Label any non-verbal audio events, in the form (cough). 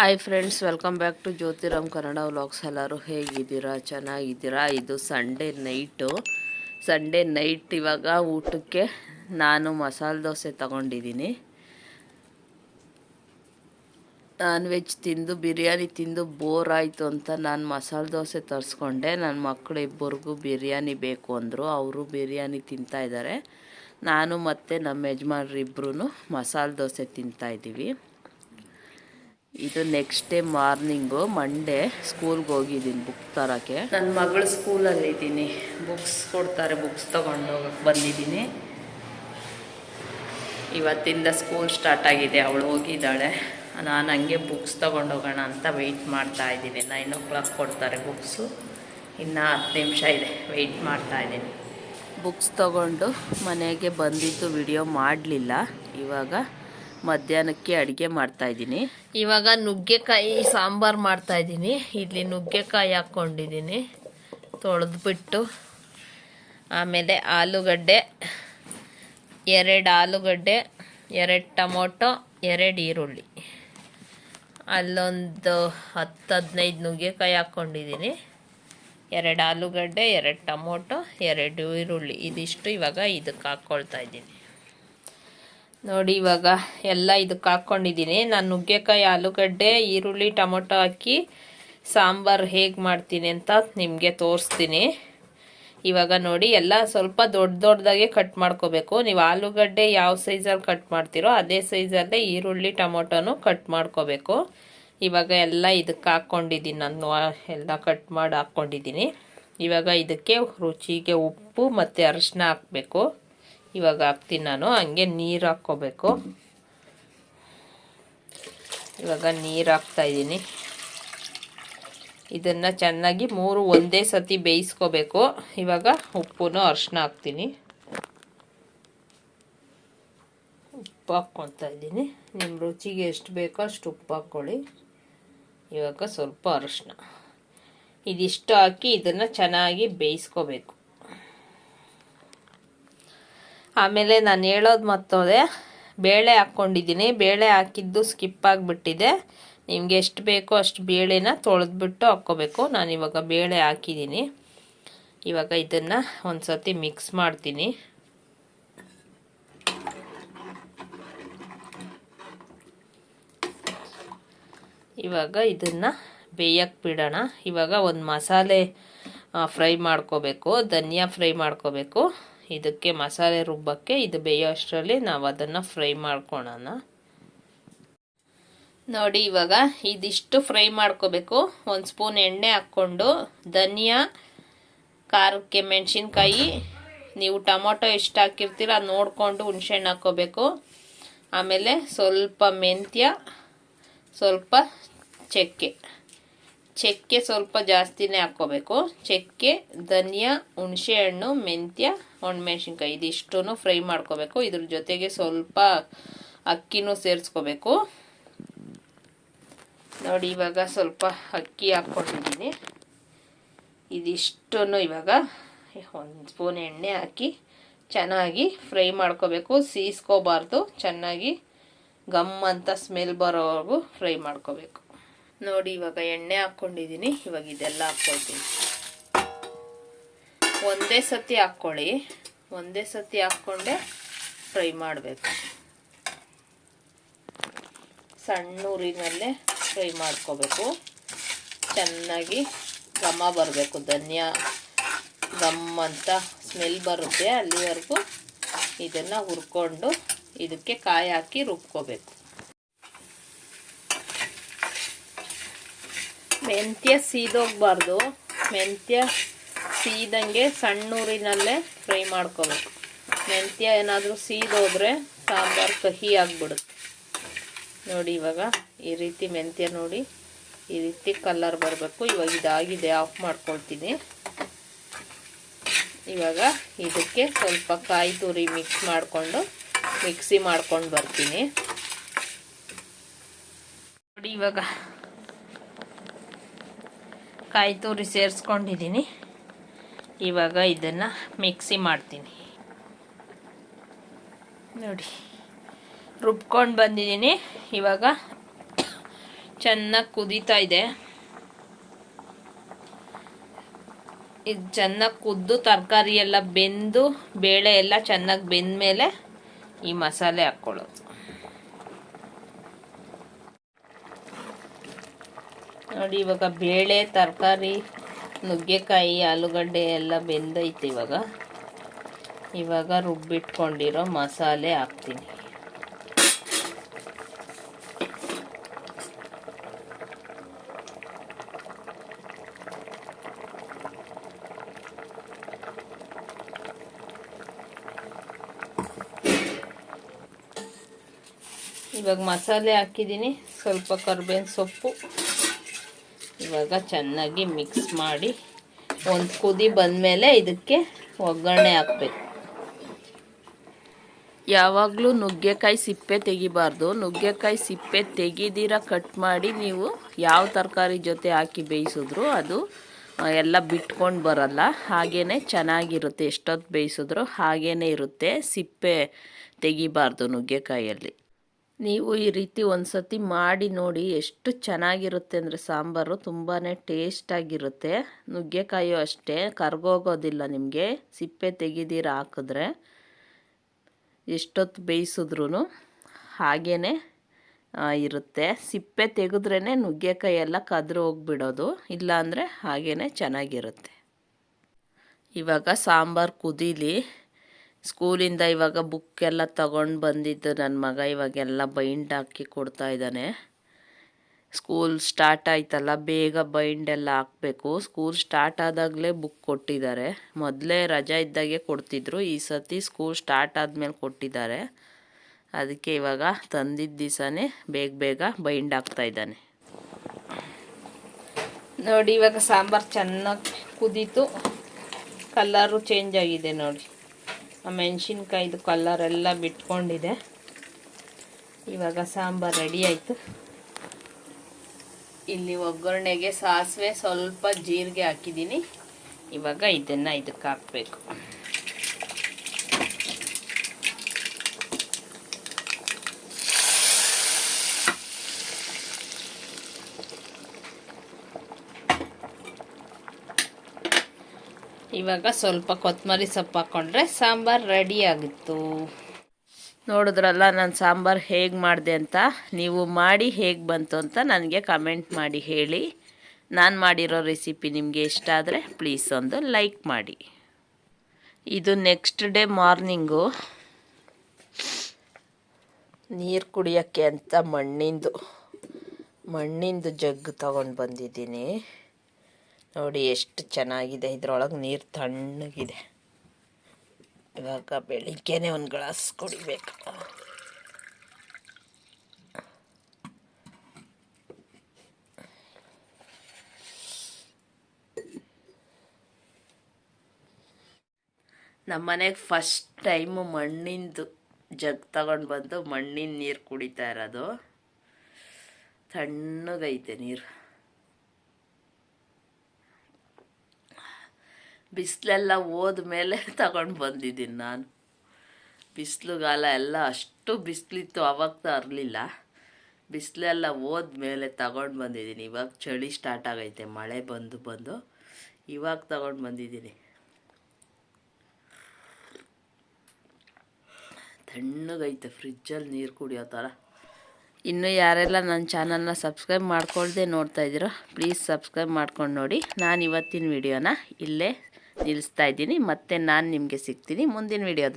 Hi friends welcome back to Jyothiram Kannada vlogs ಎಲ್ಲರೂ ಹೇಗಿದ್ದೀರಾ? ಚೆನ್ನಾಗಿದ್ದೀರಾ? ಇದು ಸಂಡೇ ನೈಟು ಸಂಡೇ ನೈಟ್ ಇವಾಗ ಊಟಕ್ಕೆ ನಾನು ಮಸಾಲೆ ದೋಸೆ ತಗೊಂಡಿದ್ದೀನಿ. ನಾನ್ ವೆಜ್ ತಿಂದು, ಬಿರಿಯಾನಿ ತಿಂದು ಬೋರ್ ಆಯಿತು ಅಂತ ನಾನು ಮಸಾಲೆ ದೋಸೆ ತರಿಸ್ಕೊಂಡೆ. ನನ್ನ ಮಕ್ಕಳು ಇಬ್ಬರಿಗೂ ಬಿರಿಯಾನಿ ಬೇಕು ಅಂದರು. ಅವರು ಬಿರಿಯಾನಿ ತಿಂತಾಯಿದ್ದಾರೆ ನಾನು ಮತ್ತು ನಮ್ಮ ಯಜಮಾನ್ರಿಬ್ರು ಮಸಾಲೆ ದೋಸೆ ತಿಂತಾಯಿದ್ದೀವಿ ಇದು ನೆಕ್ಸ್ಟ್ ಡೇ ಮಾರ್ನಿಂಗು ಮಂಡೇ ಸ್ಕೂಲ್ಗೆ ಹೋಗಿದ್ದೀನಿ ಬುಕ್ ತರೋಕ್ಕೆ. ನನ್ನ ಮಗಳು ಸ್ಕೂಲಲ್ಲಿ ಇದ್ದೀನಿ ಬುಕ್ಸ್ ಕೊಡ್ತಾರೆ ಬುಕ್ಸ್ ತಗೊಂಡು ಹೋಗಕ್ಕೆ ಬಂದಿದ್ದೀನಿ. ಇವತ್ತಿಂದ ಸ್ಕೂಲ್ ಸ್ಟಾರ್ಟ್ ಆಗಿದೆ ಅವಳು ಹೋಗಿದ್ದಾಳೆ. ನಾನು ಹಂಗೆ ಬುಕ್ಸ್ ತೊಗೊಂಡೋಗೋಣ ಅಂತ ವೆಯ್ಟ್ ಮಾಡ್ತಾ ಇದ್ದೀನಿ. ನೈನ್ ಓ ಕ್ಲಾಕ್ ಕೊಡ್ತಾರೆ ಬುಕ್ಸು ಇನ್ನು ಹತ್ತು ನಿಮಿಷ ಇದೆ ವೆಯ್ಟ್ ಮಾಡ್ತಾ ಇದ್ದೀನಿ. ಬುಕ್ಸ್ ತೊಗೊಂಡು ಮನೆಗೆ ಬಂದಿದ್ದು ವಿಡಿಯೋ ಮಾಡಲಿಲ್ಲ. ಇವಾಗ ಮಧ್ಯಾಹ್ನಕ್ಕೆ ಅಡುಗೆ ಮಾಡ್ತಾಯಿದ್ದೀನಿ ಇವಾಗ ನುಗ್ಗೆಕಾಯಿ, ಸಾಂಬಾರು ಮಾಡ್ತಾಯಿದ್ದೀನಿ ಇಲ್ಲಿ ನುಗ್ಗೆಕಾಯಿ ಹಾಕ್ಕೊಂಡಿದ್ದೀನಿ. ತೊಳೆದ್ಬಿಟ್ಟು ಆಮೇಲೆ ಆಲೂಗಡ್ಡೆ, ಎರಡು ಆಲೂಗಡ್ಡೆ, ಎರಡು ಟೊಮೊಟೊ, ಎರಡು ಈರುಳ್ಳಿ. ಅಲ್ಲೊಂದು ಹತ್ತು ಹದಿನೈದು ನುಗ್ಗೆಕಾಯಿ ಹಾಕ್ಕೊಂಡಿದ್ದೀನಿ. ಎರಡು ಆಲೂಗಡ್ಡೆ, ಎರಡು ಟೊಮೊಟೊ, ಎರಡು ಈರುಳ್ಳಿ. ಇದಿಷ್ಟು ಇವಾಗ ಇದಕ್ಕೆ ಹಾಕ್ಕೊಳ್ತಾ ಇದ್ದೀನಿ. ನೋಡಿ ಇವಾಗ ಎಲ್ಲ ಇದಕ್ಕೆ ಹಾಕ್ಕೊಂಡಿದ್ದೀನಿ ನಾನು ನುಗ್ಗೆಕಾಯಿ, ಆಲೂಗಡ್ಡೆ, ಈರುಳ್ಳಿ, ಟೊಮೊಟೊ ಹಾಕಿ ಸಾಂಬಾರು ಹೇಗೆ ಮಾಡ್ತೀನಿ ಅಂತ ನಿಮಗೆ ತೋರಿಸ್ತೀನಿ. ಇವಾಗ ನೋಡಿ ಎಲ್ಲ ಸ್ವಲ್ಪ ದೊಡ್ಡ ದೊಡ್ಡದಾಗೆ ಕಟ್ ಮಾಡ್ಕೋಬೇಕು. ನೀವು ಆಲೂಗಡ್ಡೆ ಯಾವ ಸೈಜಲ್ಲಿ ಕಟ್ ಮಾಡ್ತೀರೋ ಅದೇ ಸೈಜಲ್ಲೇ ಈರುಳ್ಳಿ, ಟೊಮೊಟೊನು ಕಟ್ ಮಾಡ್ಕೋಬೇಕು. ಇವಾಗ ಎಲ್ಲ ಇದಕ್ಕೆ ಹಾಕ್ಕೊಂಡಿದ್ದೀನಿ ನಾನು ಎಲ್ಲ ಕಟ್ ಮಾಡಿ ಹಾಕ್ಕೊಂಡಿದ್ದೀನಿ ಇವಾಗ ಇದಕ್ಕೆ ರುಚಿಗೆ ಉಪ್ಪು ಮತ್ತು ಅರಿಶಿನ ಹಾಕಬೇಕು. ಇವಾಗ ಹಾಕ್ತೀನಿ ನಾನು. ಹಂಗೆ ನೀರು ಹಾಕ್ಕೋಬೇಕು. ಇವಾಗ ನೀರು ಹಾಕ್ತಾಯಿದ್ದೀನಿ ಇದನ್ನು ಚೆನ್ನಾಗಿ ಮೂರು ಒಂದೇ ಸತಿ ಬೇಯಿಸ್ಕೋಬೇಕು. ಇವಾಗ ಉಪ್ಪುನೂ ಅರಿಶಿನ ಹಾಕ್ತೀನಿ. ಉಪ್ಪು ಹಾಕ್ಕೊಳ್ತಾ ಇದ್ದೀನಿ. ನಿಮ್ಮ ರುಚಿಗೆ ಎಷ್ಟು ಬೇಕೋ ಅಷ್ಟು ಉಪ್ಪು ಹಾಕ್ಕೊಳ್ಳಿ. ಇವಾಗ ಸ್ವಲ್ಪ ಅರಿಶಿನ ಇದಿಷ್ಟು ಹಾಕಿ ಇದನ್ನು ಚೆನ್ನಾಗಿ ಬೇಯಿಸ್ಕೋಬೇಕು. ಆಮೇಲೆ ನಾನು ಹೇಳೋದು ಮತ್ತೋದೆ, ಬೇಳೆ ಹಾಕ್ಕೊಂಡಿದ್ದೀನಿ. ಬೇಳೆ ಹಾಕಿದ್ದು ಸ್ಕಿಪ್ ಆಗಿಬಿಟ್ಟಿದೆ. ನಿಮಗೆ ಎಷ್ಟು ಬೇಕೋ ಅಷ್ಟು ಬೇಳೆನ ತೊಳೆದ್ಬಿಟ್ಟು ಹಾಕ್ಕೋಬೇಕು. ನಾನು ಇವಾಗ ಬೇಳೆ ಹಾಕಿದ್ದೀನಿ. ಇವಾಗ ಇದನ್ನು ಒಂದು ಸತಿ ಮಿಕ್ಸ್ ಮಾಡ್ತೀನಿ. ಇವಾಗ ಇದನ್ನು ಬೇಯಕ್ಕೆ ಬಿಡೋಣ. ಇವಾಗ ಒಂದು ಮಸಾಲೆ ಫ್ರೈ ಮಾಡ್ಕೋಬೇಕು. ಧನಿಯಾ ಫ್ರೈ ಮಾಡ್ಕೋಬೇಕು. ಇದಕ್ಕೆ ಮಸಾಲೆ ರುಬ್ಬಕ್ಕೆ ಇದು ಬೇಯೋ ಅಷ್ಟರಲ್ಲಿ ನಾವು ಅದನ್ನು ಫ್ರೈ ಮಾಡ್ಕೊಳೋಣ. ನೋಡಿ, ಇವಾಗ ಇದಿಷ್ಟು ಫ್ರೈ ಮಾಡ್ಕೋಬೇಕು. ಒಂದು ಸ್ಪೂನ್ ಎಣ್ಣೆ ಹಾಕ್ಕೊಂಡು ಧನಿಯಾ, ಖಾರಕ್ಕೆ ಮೆಣಸಿನ್ಕಾಯಿ, ನೀವು ಟೊಮೊಟೊ ಎಷ್ಟು ಹಾಕಿರ್ತೀರ ಅದು ನೋಡಿಕೊಂಡು ಹುಣ್ಸೆಹಣ್ಣು ಹಾಕ್ಕೋಬೇಕು. ಆಮೇಲೆ ಸ್ವಲ್ಪ ಮೆಂತ್ಯ, ಸ್ವಲ್ಪ ಚಕ್ಕೆ. ಚಕ್ಕೆ ಸ್ವಲ್ಪ ಜಾಸ್ತಿನೇ ಹಾಕ್ಕೋಬೇಕು. ಚಕ್ಕೆ, ಧನಿಯಾ ಹುಣಸೆಹಣ್ಣು ಮೆಂತ್ಯ, ಒಣಮೆಣ್ಸಿನ್ಕಾಯಿ ಇದಿಷ್ಟು ಫ್ರೈ ಮಾಡ್ಕೋಬೇಕು. ಇದ್ರ ಜೊತೆಗೆ ಸ್ವಲ್ಪ ಅಕ್ಕಿನೂ ಸೇರಿಸ್ಕೋಬೇಕು. ನೋಡಿ, ಇವಾಗ ಸ್ವಲ್ಪ ಅಕ್ಕಿ ಹಾಕ್ಕೊಂಡಿದ್ದೀನಿ. ಇದಿಷ್ಟು ಇವಾಗ ಒಂದು ಸ್ಪೂನ್ ಎಣ್ಣೆ ಹಾಕಿ ಚೆನ್ನಾಗಿ ಫ್ರೈ ಮಾಡ್ಕೋಬೇಕು. ಸೀಸ್ಕೋಬಾರ್ದು, ಚೆನ್ನಾಗಿ ಗಮ್ ಅಂತ ಸ್ಮೆಲ್ ಬರೋವರೆಗೂ ಫ್ರೈ ಮಾಡ್ಕೋಬೇಕು. ನೋಡಿ, ಇವಾಗ ಎಣ್ಣೆ ಹಾಕ್ಕೊಂಡಿದ್ದೀನಿ ಇವಾಗ ಇದೆಲ್ಲ ಹಾಕ್ಕೊಳ್ತೀನಿ. ಒಂದೇ ಸತಿ ಹಾಕ್ಕೊಳ್ಳಿ. ಒಂದೇ ಸತಿ ಹಾಕ್ಕೊಂಡೆ ಫ್ರೈ ಮಾಡಬೇಕು. ಸಣ್ಣ ಊರಿನಲ್ಲೇ ಫ್ರೈ ಮಾಡ್ಕೋಬೇಕು. ಚೆನ್ನಾಗಿ ಘಮ ಬರಬೇಕು. ಧನಿಯಾ, ಘಮ್ ಅಂತ ಸ್ಮೆಲ್ ಬರುತ್ತೆ ಅಲ್ಲಿವರೆಗೂ. ಇದನ್ನು ಹುರ್ಕೊಂಡು ಇದಕ್ಕೆ ಕಾಯಿ ಹಾಕಿ ರುಬ್ಕೋಬೇಕು. ಮೆಂತ್ಯ ಸೀದೋಗಬಾರ್ದು. ಮೆಂತ್ಯ ಸೀದಂಗೆ ಸಣ್ಣೂರಿನಲ್ಲೇ ಫ್ರೈ ಮಾಡ್ಕೋಬೇಕು. ಮೆಂತ್ಯ ಏನಾದರೂ ಸೀದೋದ್ರೆ ಸಾಂಬಾರು ಕಹಿ ಆಗಿಬಿಡುತ್ತೆ. ನೋಡಿ ಇವಾಗ ಈ ರೀತಿ ಮೆಂತ್ಯ ನೋಡಿ, ಈ ರೀತಿ ಕಲರ್ ಬರಬೇಕು. ಇವಾಗ ಇದಾಗಿದೆ, ಆಫ್ ಮಾಡ್ಕೊಳ್ತೀನಿ. ಇವಾಗ ಇದಕ್ಕೆ ಸ್ವಲ್ಪ ಕಾಯಿ ತುರಿ ಮಿಕ್ಸ್ ಮಾಡಿಕೊಂಡು ಮಿಕ್ಸಿ ಮಾಡ್ಕೊಂಡು ಬರ್ತೀನಿ. ನೋಡಿ ಇವಾಗ ಕಾಯಿ ತುರಿ ಸೇರಿಸ್ಕೊಂಡಿದ್ದೀನಿ. ಇವಾಗ ಇದನ್ನು ಮಿಕ್ಸಿ ಮಾಡ್ತೀನಿ. ನೋಡಿ, ರುಬ್ಕೊಂಡು ಬಂದಿದ್ದೀನಿ. ಇವಾಗ ಚೆನ್ನಾಗಿ ಕುದೀತಾ ಇದೆ. ಇದು ಚೆನ್ನಾಗಿ ಕುದ್ದು ತರಕಾರಿ ಎಲ್ಲ ಬೆಂದು, ಬೇಳೆ ಎಲ್ಲ ಚೆನ್ನಾಗಿ ಬೆಂದ ಮೇಲೆ ಈ ಮಸಾಲೆ ಹಾಕ್ಕೊಳ್ಳೋದು. ನೋಡಿ, ಇವಾಗ ಬೇಳೆ, ತರಕಾರಿ, ನುಗ್ಗೆಕಾಯಿ, ಆಲೂಗಡ್ಡೆ ಎಲ್ಲ ಬೆಂದೈತೆ ಇವಾಗ. ಇವಾಗ ರುಬ್ಬಿಟ್ಕೊಂಡಿರೋ ಮಸಾಲೆ ಹಾಕ್ತೀನಿ. ಇವಾಗ ಮಸಾಲೆ ಹಾಕಿದ್ದೀನಿ. ಸ್ವಲ್ಪ ಕರ್ಬೇವಿನ ಸೊಪ್ಪು. ಇವಾಗ ಚೆನ್ನಾಗಿ ಮಿಕ್ಸ್ ಮಾಡಿ ಒಂದು ಕುದಿ ಬಂದಮೇಲೆ ಇದಕ್ಕೆ ಒಗ್ಗರಣೆ ಹಾಕಬೇಕು. ಯಾವಾಗಲೂ ನುಗ್ಗೆಕಾಯಿ ಸಿಪ್ಪೆ ತೆಗಿಬಾರ್ದು. ನುಗ್ಗೆಕಾಯಿ ಸಿಪ್ಪೆ ತೆಗಿದಿರ ಕಟ್ ಮಾಡಿ ನೀವು ಯಾವ ತರಕಾರಿ ಜೊತೆ ಹಾಕಿ ಬೇಯಿಸಿದ್ರು ಅದು ಎಲ್ಲ ಬಿಟ್ಕೊಂಡು ಬರಲ್ಲ. ಹಾಗೇ ಚೆನ್ನಾಗಿರುತ್ತೆ. ಎಷ್ಟೊತ್ತು ಬೇಯಿಸಿದ್ರು ಹಾಗೇ ಇರುತ್ತೆ. ಸಿಪ್ಪೆ ತೆಗಿಬಾರ್ದು ನುಗ್ಗೆಕಾಯಲ್ಲಿ. ನೀವು ಈ ರೀತಿ ಒಂದು ಸತಿ ಮಾಡಿ ನೋಡಿ ಎಷ್ಟು ಚೆನ್ನಾಗಿರುತ್ತೆ ಅಂದರೆ ಸಾಂಬಾರು ತುಂಬಾ ಟೇಸ್ಟಾಗಿರುತ್ತೆ ನುಗ್ಗೆಕಾಯು ಅಷ್ಟೇ, ಕರ್ಗೋಗೋದಿಲ್ಲ ನಿಮಗೆ. ಸಿಪ್ಪೆ ತೆಗೆದಿರ ಹಾಕಿದ್ರೆ ಎಷ್ಟೊತ್ತು ಬೇಯಿಸಿದ್ರೂ ಹಾಗೇ ಇರುತ್ತೆ. ಸಿಪ್ಪೆ ತೆಗೆದ್ರೇ ನುಗ್ಗೆಕಾಯಿ ಎಲ್ಲ ಕದ್ರು ಹೋಗ್ಬಿಡೋದು, ಇಲ್ಲಾಂದರೆ ಹಾಗೇ ಚೆನ್ನಾಗಿರುತ್ತೆ. ಇವಾಗ ಸಾಂಬಾರು ಕುದೀಲಿ. ಸ್ಕೂಲಿಂದ ಇವಾಗ ಬುಕ್ ಎಲ್ಲ ತಗೊಂಡು ಬಂದಿದ್ದು ನನ್ನ ಮಗ ಇವಾಗೆಲ್ಲ ಬೈಂಡ್ ಹಾಕಿ ಕೊಡ್ತಾ ಇದ್ದಾನೆ. ಸ್ಕೂಲ್ ಸ್ಟಾರ್ಟ್ ಆಯ್ತಲ್ಲ, ಬೇಗ ಬೈಂಡ್ ಎಲ್ಲ ಹಾಕಬೇಕು. ಸ್ಕೂಲ್ ಸ್ಟಾರ್ಟ್ ಆದಾಗಲೇ ಬುಕ್ ಕೊಟ್ಟಿದ್ದಾರೆ. ಮೊದಲೇ ರಜಾ ಇದ್ದಾಗೆ ಕೊಡ್ತಿದ್ರು, ಈ ಸತಿ ಸ್ಕೂಲ್ ಸ್ಟಾರ್ಟ್ ಆದಮೇಲೆ ಕೊಟ್ಟಿದ್ದಾರೆ. ಅದಕ್ಕೆ ಇವಾಗ ತಂದಿದ್ದ ದಿವಸನೇ ಬೇಗ ಬೇಗ ಬೈಂಡ್ ಆಗ್ತಾ ಇದ್ದಾನೆ. ನೋಡಿ, ಇವಾಗ ಸಾಂಬಾರು ಚೆನ್ನಾಗಿ ಕುದೀತು. ಕಲರು ಚೇಂಜ್ ಆಗಿದೆ ನೋಡಿ. ಆ ಮೆಣಸಿನ್ಕಾಯ್ದು ಕಲ್ಲರ್ ಎಲ್ಲ ಬಿಟ್ಕೊಂಡಿದೆ. ಇವಾಗ ಸಾಂಬಾರು ರೆಡಿ ಆಯಿತು. ಇಲ್ಲಿ ಒಗ್ಗರಣೆಗೆ ಸಾಸಿವೆ ಸ್ವಲ್ಪ ಜೀರಿಗೆ ಹಾಕಿದ್ದೀನಿ. ಇವಾಗ ಇದನ್ನು ಇದಕ್ಕೆ ಹಾಕಬೇಕು. ಇವಾಗ ಸ್ವಲ್ಪ ಕೊತ್ತಂಬರಿ ಸೊಪ್ಪು ಹಾಕ್ಕೊಂಡ್ರೆ ಸಾಂಬಾರು ರೆಡಿ ಆಗಿತ್ತು. ನೋಡಿದ್ರಲ್ಲ, ನಾನು ಸಾಂಬಾರು ಹೇಗೆ ಮಾಡಿದೆ ಅಂತ. ನೀವು ಮಾಡಿ ಹೇಗೆ ಬಂತು ಅಂತ ನನಗೆ ಕಮೆಂಟ್ ಮಾಡಿ ಹೇಳಿ. ನಾನು ಮಾಡಿರೋ ರೆಸಿಪಿ ನಿಮಗೆ ಇಷ್ಟ ಆದರೆ ಪ್ಲೀಸ್ ಒಂದು ಲೈಕ್ ಮಾಡಿ. ಇದು ನೆಕ್ಸ್ಟ್ ಡೇ ಮಾರ್ನಿಂಗು ನೀರು ಕುಡಿಯೋಕ್ಕೆ ಅಂತ ಮಣ್ಣಿಂದು ಮಣ್ಣಿಂದು ಜಗ್ ತಗೊಂಡು ಬಂದಿದ್ದೀನಿ. ನೋಡಿ ಎಷ್ಟು ಚೆನ್ನಾಗಿದೆ. ಇದ್ರೊಳಗೆ ನೀರು ತಣ್ಣಗಿದೆ. ಇವಾಗ ಬೆಳಿಗ್ಗೆನೆ ಒಂದು ಗ್ಲಾಸ್ ಕುಡಿಬೇಕು. ನಮ್ಮ ಮನೆಗೆ ಫಸ್ಟ್ ಟೈಮು ಮಣ್ಣಿಂದು ಜಗ್ ತಗೊಂಡು ಬಂದು ಮಣ್ಣಿನ ನೀರು ಕುಡಿತಾ ಇರೋದು. ತಣ್ಣಗೈತೆ ನೀರು. ಬಿಸಿಲೆಲ್ಲ ಹೋದ್ಮೇಲೆ (laughs) ತಗೊಂಡು ಬಂದಿದ್ದೀನಿ ನಾನು. ಬಿಸಿಲುಗಾಲ ಎಲ್ಲ ಅಷ್ಟು ಬಿಸಿಲಿತ್ತು, ಅವಾಗ ತರಲಿಲ್ಲ ಬಿಸಿಲೆಲ್ಲ ಹೋದ್ಮೇಲೆ ತಗೊಂಡು ಬಂದಿದ್ದೀನಿ. ಇವಾಗ ಚಳಿ ಸ್ಟಾರ್ಟ್ ಆಗೈತೆ, ಮಳೆ ಬಂದು ಬಂದು. ಇವಾಗ ತಗೊಂಡು ಬಂದಿದ್ದೀನಿ. ತಣ್ಣಗೈತೆ ಫ್ರಿಜ್ಜಲ್ಲಿ ನೀರು ಕುಡಿಯೋ ಥರ ಇನ್ನು ಯಾರೆಲ್ಲ ನನ್ನ ಚಾನಲ್ನ ಸಬ್ಸ್ಕ್ರೈಬ್ ಮಾಡ್ಕೊಳ್ದೆ ನೋಡ್ತಾ ಇದ್ದೀರೋ, ಪ್ಲೀಸ್ ಸಬ್ಸ್ಕ್ರೈಬ್ ಮಾಡ್ಕೊಂಡು ನೋಡಿ. ನಾನು ಇವತ್ತಿನ ವಿಡಿಯೋನ ಇಲ್ಲೇ ನಿಲ್ಲಿಸ್ತಾ ಇದ್ದೀನಿ. ಮತ್ತೆ ನಾನು ನಿಮಗೆ ಸಿಗ್ತೀನಿ ಮುಂದಿನ ವಿಡಿಯೋದಲ್ಲಿ